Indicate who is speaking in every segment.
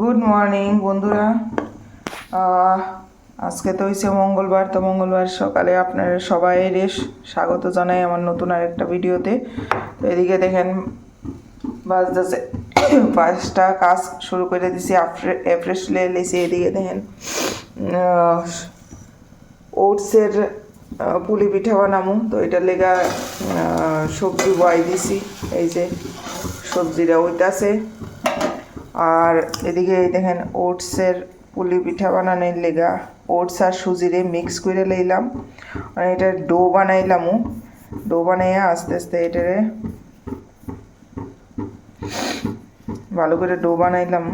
Speaker 1: Good morning বন্ধুরা। আজকে তো হয়েছে মঙ্গলবার, তো মঙ্গলবার সকালে আপনারা সবাই রেস স্বাগত জানাই আমার নতুন আরেকটা ভিডিওতে। তো এদিকে দেখেন, বাজতেছে। পাঁচটা কাজ শুরু করে দিছি এপ্রেসলে লেছি, এদিকে দেখেন ওটসের পুলি পিঠা বানামু। তো এটা লেগা সবজি বয় দিছি, এই যে সবজিটা ওইটাছে আর এদিকে দেখেন ওটসের পুলি পিঠা বানানোর লেগা। ওটস আর সুজিরে মিক্স করে লইলাম। আর এটা ডো বানাইলামও ডো বানাইয়া আস্তে আস্তে এটারে ভালো করে ডো বানাইলাম।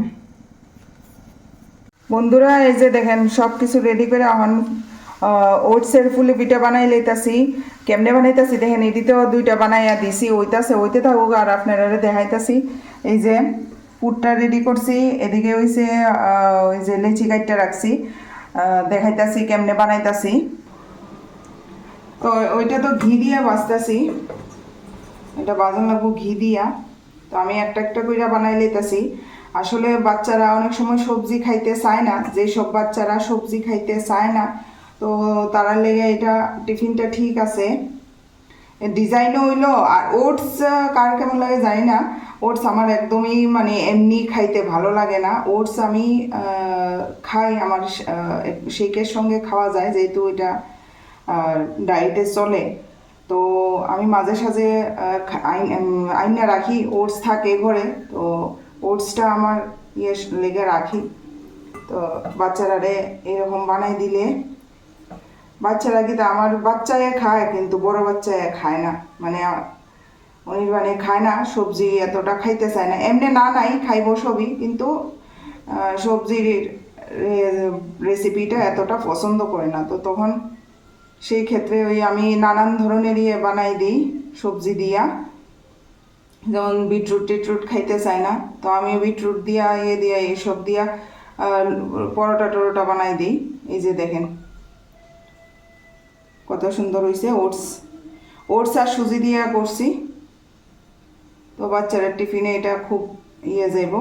Speaker 1: বন্ধুরা, এই যে দেখেন সব কিছু রেডি করে এখন ওটসের ফুলি পিঠা বানাই লইতাছি। কেমনে বানাইতাছি? দেখেন এটিতেও দুইটা বানাইয়া দিছি। ওইতাছে, ওইতে থাকুক আর আপনারা দেখাইতাছি। এই যে পুরটা রেডি করছি। এদিকে হইছে ওই যে লেচি কাটটা রাখছি। দেখাইতাছি কেমনে বানাইতাছি। তো ওইটা তো ঘি দিয়ে বাঁচতাছি এটা বাজার লাগবো ঘি দিয়া। তো আমি একটা একটা করে বানাই লইতাছি। আসলে বাচ্চারা অনেক সময় সবজি খাইতে চায় না। যে সব বাচ্চারা সবজি খাইতে চায় না, তো তারা লেগে এটা টিফিনটা ঠিক আছে। ডিজাইনও হইল, আর ওটস কার কেমন লাগে জানি না। ওটস আমার একদমই মানে এমনি খাইতে ভালো লাগে না। ওটস আমি খাই আমার শেকের সঙ্গে খাওয়া যায়, যেহেতু এটা ডায়েটে চলে। তো আমি মাঝে সাঝে আইন- রাখি, ওটস থাকে ঘরে। তো ওটসটা আমার ইয়ে লেগে রাখি। তো বাচ্চারা রে এরকম বানাই দিলে, বাচ্চারা কিন্তু আমার বাচ্চায় খায়, কিন্তু বড় বাচ্চায় খায় না। মানে উনি মানে খায় না, সবজি এতটা খাইতে চায় না। এমনি না, নাই, খাইবো সবই, কিন্তু সবজির রেসিপিটা এতটা পছন্দ করে না। তো তখন সেই ক্ষেত্রে ওই আমি নানান ধরনের ইয়ে বানাই দিই, সবজি দিয়া। যেমন বিটরুট টিটরুট খাইতে চায় না, তো আমি বিটরুট দিয়া ইয়ে দিয়া এইসব দিয়া পরোটা টরোটা বানাই দিই। এই যে দেখেন, কত সুন্দর হয়েছে ওটস। ওটস আর সুজি দিয়া করছি। তো বাচ্চারা টিফিনে এটা খুব ইয়ে যাইব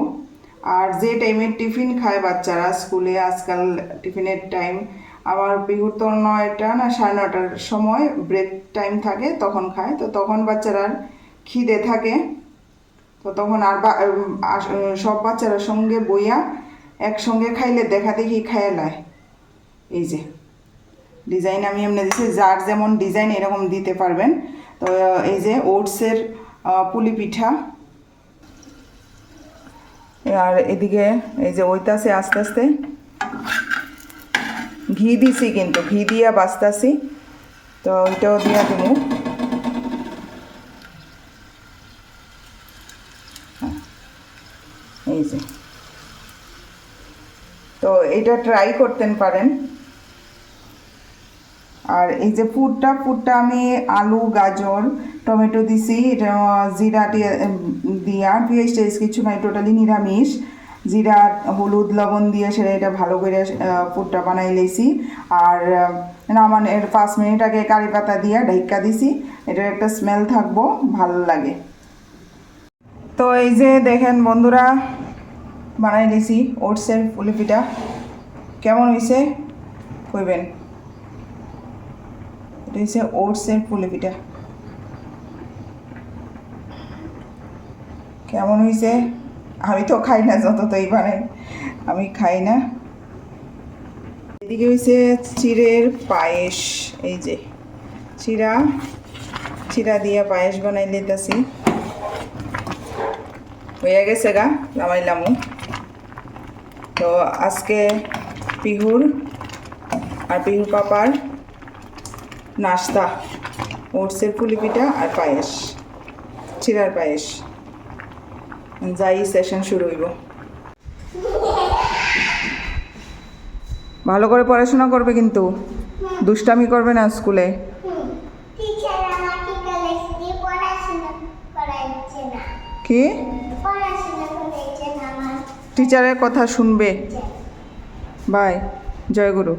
Speaker 1: আর যে টাইমে টিফিন খায় বাচ্চারা স্কুলে, আজকাল টিফিনের টাইম আবার বিহুর তো নয়টা না সাড়ে নটার সময় ব্রেক টাইম থাকে, তখন খায়। তো তখন বাচ্চারা খিদে থাকে। তো তখন আর সব বাচ্চারা সঙ্গে বইয়া একসঙ্গে খাইলে দেখা দেখি খায় লায় এই যে ডিজাইন আমি এমনি দিচ্ছি যার যেমন ডিজাইন এরকম দিতে পারবেন। তো এই যে ওটসের পুলি পিঠা। আর এদিকে এই যে ওইতাছে আস্তে আস্তে। ঘি দিছি কিন্তু, ঘি দিয়া বাঁচতাছি। তো ওইটাও দিয়া দিব এই যে। তো এটা ট্রাই করতেন পারেন। আর এই যে পুরটা পুরটা আমি আলু, গাজর, টমেটো দিছি। এটা জিরা দিয়ে দিয়া পেঁয়াজ কিছু নাই টোটালি নিরামিষ। জিরা, হলুদ, লবণ দিয়ে সেটা এটা ভালো করে পুরটা বানাই লেছি। আর নামানোর পাঁচ মিনিট আগে কারি পাতা দিয়ে ঢাইকা দিছি। এটার একটা স্মেল থাকব, ভালো লাগে। তো এই যে দেখেন বন্ধুরা, বানাই দিছি ওটসের পুলিপিটা কেমন হয়েছে কইবেন। হচ্ছে ওটসের পুলি পিঠা কেমন হয়েছে আমি তো খাই না যত তোই বানাই আমি খাই না। এদিকে হয়েছে চিড়ের পায়েস। এই যে চিরা চিরা দিয়া পায়েস বানাই লিতেছি। হয়ে গেছে গা নামাইলামও তো আজকে পিহুর আর পিহু পাপার নাস্তা ওটসের পুলি পিঠা আর পায়েস চিরার পায়েস। যাই সেশন শুরু হইব। ভালো করে পড়াশোনা করবে কিন্তু। দুষ্টামি করবে না স্কুলে। কি? টিচারের কথা শুনবে। বাই জয়গুরু।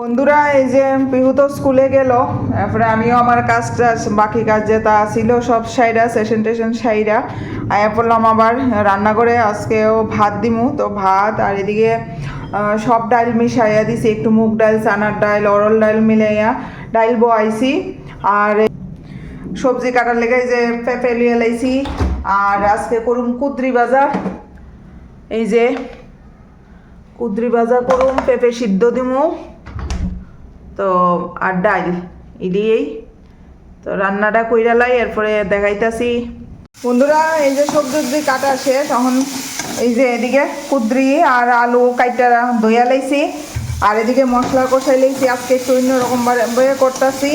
Speaker 1: বন্ধুরা, এই যে পিহু তো স্কুলে গেল তারপরে আমিও আমার কাজটা বাকি কাজ যেটা ছিল সব সাইডা সেশন টেশন সাইডা আয়া পড়লাম আবার রান্না করে আজকেও ভাত দিমু, তো ভাত আর এদিকে সব ডাল মিশাইয়া দিছি, একটু মুগ ডাল, চানার ডাল, অরল ডাল মিলাইয়া ডাল বয়াইছি। আর সবজি কাটার লেগে যে পেঁপে লিয়ে লাইছি, আর আজকে করুম কুদ্রি বাজার। এই যে কুদ্রি ভাজা করুম, পেঁপে সিদ্ধ দিমু। তো আর ডাল ইদিয়েই তো রান্নাটা কইরা লাই, এরপরে দেখাইতাছি। বন্ধুরা, এই যে সবজি টবজি কাটা শেষ, এখন এই যে এদিকে কুদ্রি আর আলু কাইটা ধইয়া লাইছি। আর এদিকে মশলা কষাই লাইছি, আজকে একটু অন্যরকম ভাবে করতেছি।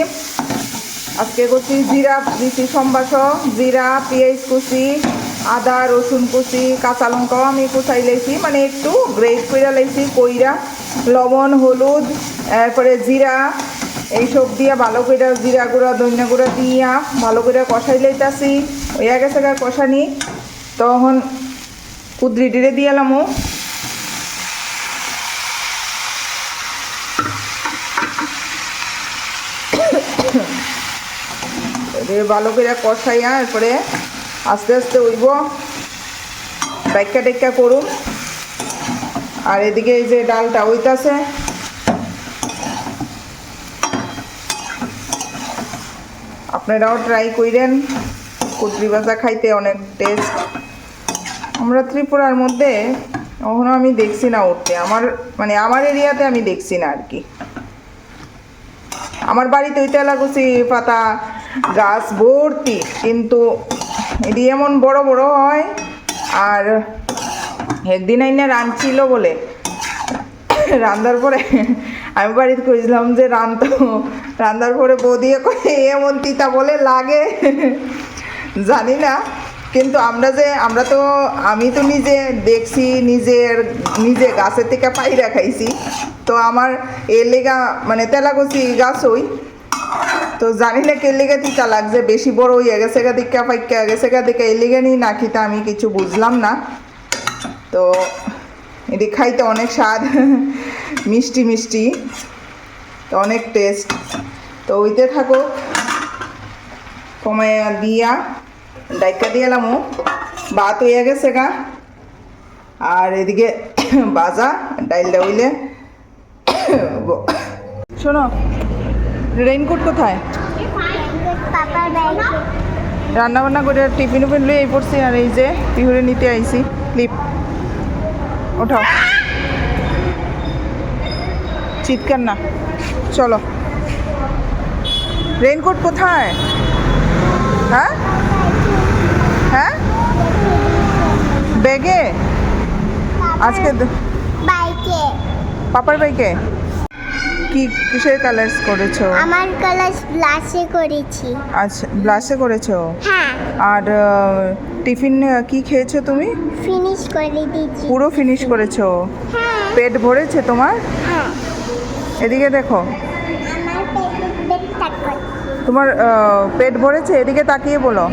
Speaker 1: আজকে করছি জিরা, দিছি সম্বাস জিরা, পেঁয়াজ কুচি, আদা, রসুন কুচি, কাঁচা লঙ্কাও আমি কুচাই লাইছি মানে একটু গ্রেট করে লাইছি, কইরা লবণ, হলুদ, এরপরে জিরা, এইসব দিয়া ভালো করে জিরা গুঁড়া, ধনিয়া গুঁড়া দিয়া ভালো করে কষাই লাইতাছি। হইয়া গেছে গা কষানি। তখন কুদ্রি টিরে দিয়ালামও ভালো করে কষাইয়া এরপরে আস্তে আস্তে উইব। ডাইকা ডাইকা করুন। আর এদিকে এই যে ডালটা হইতাছে। আপনারাও ট্রাই কইরেন। কুদ্রি ভাজা খাইতে অনেক টেস্ট আমরা ত্রিপুরার মধ্যে কখনো আমি দেখছি না উঠতে আমার মানে আমার এরিয়াতে আমি দেখছি না আর কি। আমার বাড়িতে ওইটা লাগুছি পাতা গাছ ভর্তি। কিন্তু এটি এমন বড় বড় হয়, আর একদিন আইনা রাঁধছিল বলে। রান্নার পরে আমি বাড়িতে কইছিলাম যে রান্ধতো রান্নার পরে বৌদিয়ে করে এমন তিতা বলে লাগে? জানি না। কিন্তু আমরা যে, আমরা তো, আমি তো নিজে দেখছি, নিজের, নিজে গাছের থেকে পাইরা খাইছি। তো আমার এর লেগা মানে তেলাকচি গাছ ওই। তো জানি না কে লেগে তিতা লাগছে, বেশি বড় হইয়া গেছে গা দিকা পাইকা গেছে গা দিকা এর লেগে নি নাকি তা আমি কিছু বুঝলাম না। তো এটি খাইতে অনেক স্বাদ, মিষ্টি মিষ্টি, তো অনেক টেস্ট তো ওইতে থাকো। কমাইয়া দিয়া, ডাইকা দিয়ালামও ভাত হইয়া গেছে গা। আর এদিকে বাজা ডাইলটা হইলে শোনো রেইনকোট কোথায়? রান্না বান্না করে টিফিন উফিন লুয়ে এই পড়ছি, আর এই যে পিহুরে নিতে আইছি ক্লিপ ওঠাও চিৎকার না। চলো। রেইনকোট কোথায়? হ্যাঁ? হ্যাঁ? ব্যাগে? আজকে
Speaker 2: বাইকে।
Speaker 1: পাপার বাইকে? কি কিসের কালার্স করেছ?
Speaker 2: আমার কালার ব্লাশে করেছি।
Speaker 1: আচ্ছা ব্লাশে করেছ?
Speaker 2: হ্যাঁ।
Speaker 1: আর টিফিন কি খেয়েছো তুমি?
Speaker 2: ফিনিশ করে দিয়েছি।
Speaker 1: পুরো ফিনিশ করেছ?
Speaker 2: হ্যাঁ।
Speaker 1: পেট ভরেছে তোমার?
Speaker 2: হ্যাঁ।
Speaker 1: এদিকে দেখো। তোমার পেট ভরেছে? এদিকে তাকিয়ে বলো।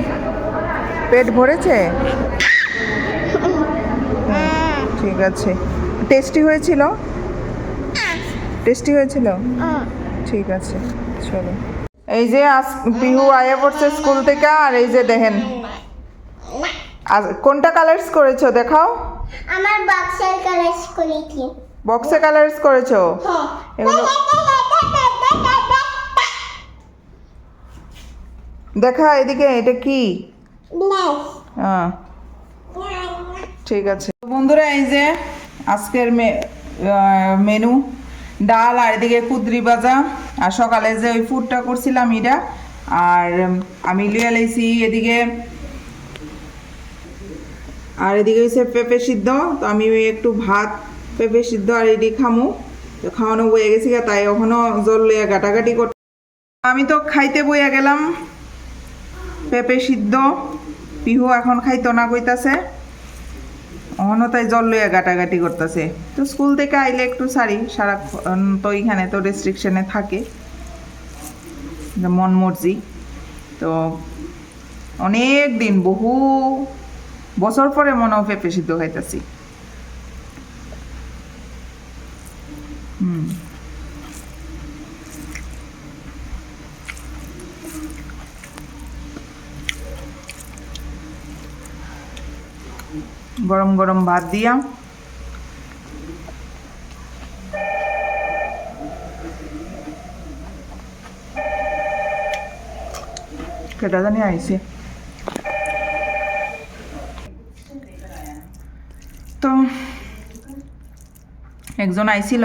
Speaker 1: পেট ভরেছে?
Speaker 2: হ্যাঁ।
Speaker 1: ঠিক আছে। টেস্টি হয়েছিল? টেস্টি হয়েছিল? ঠিক আছে চলো। এই যে আজ পিহু আয়া পড়ছে স্কুল থেকে আর এই যে দেখেন। কোনটা কালার্স করেছ দেখাও?
Speaker 2: আমার বক্সের কালার করেছি।
Speaker 1: বক্সে কালার্স করেছ?
Speaker 2: হ্যাঁ।
Speaker 1: এগুলো দেখা এদিকে এটা কি? হ্যাঁ। ঠিক আছে। বন্ধুরা এই যে আজকের মেনু ডাল আর এদিকে কুদ্রি ভাজা। আর সকালে যে ওই ফুডটা করছিলাম এটা আর আমি লিয়ে লাইছি এদিকে, আর এদিকে হচ্ছে পেঁপে সিদ্ধ। তো আমি একটু ভাত, পেঁপে সিদ্ধ আর এটি খামু। তো খাওয়ানো বয়ে গেছি তাই এখনও জল লইয়া গাটাগাটি করতে আমি তো খাইতে বইয়া গেলাম। পেঁপে সিদ্ধ, পিহু এখন খাইতো না কইতাছে। অহনো তাই জল লইয়া গাটাগাটি করতেছে। তো স্কুল থেকে আইলে একটু সারি সারাক্ষণ তো এখানে তো রেস্ট্রিকশনে থাকে। মন মর্জি। তো অনেক দিন, বহু বছর পরে মনে হয় পেঁপে সিদ্ধ খাইতেছি হুম। গরম গরম ভাত দিয়া। কেটা জানি আইছে। তো একজন আইছিল।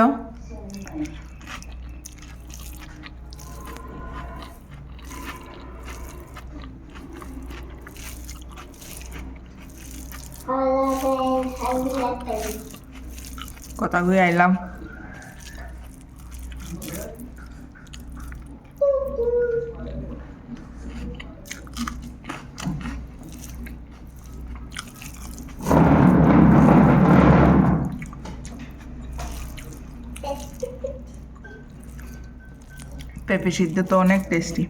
Speaker 1: কথা কই আইলাম। পেঁপে সিদ্ধ তো অনেক টেস্টি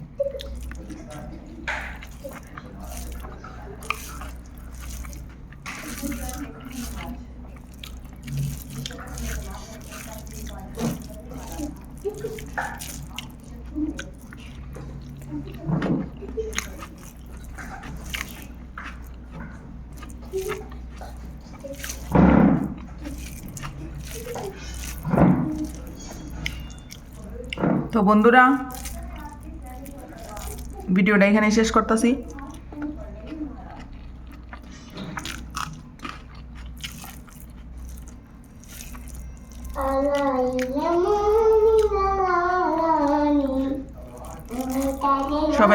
Speaker 1: তো বন্ধুরা ভিডিওটা এখানে শেষ করতেছি।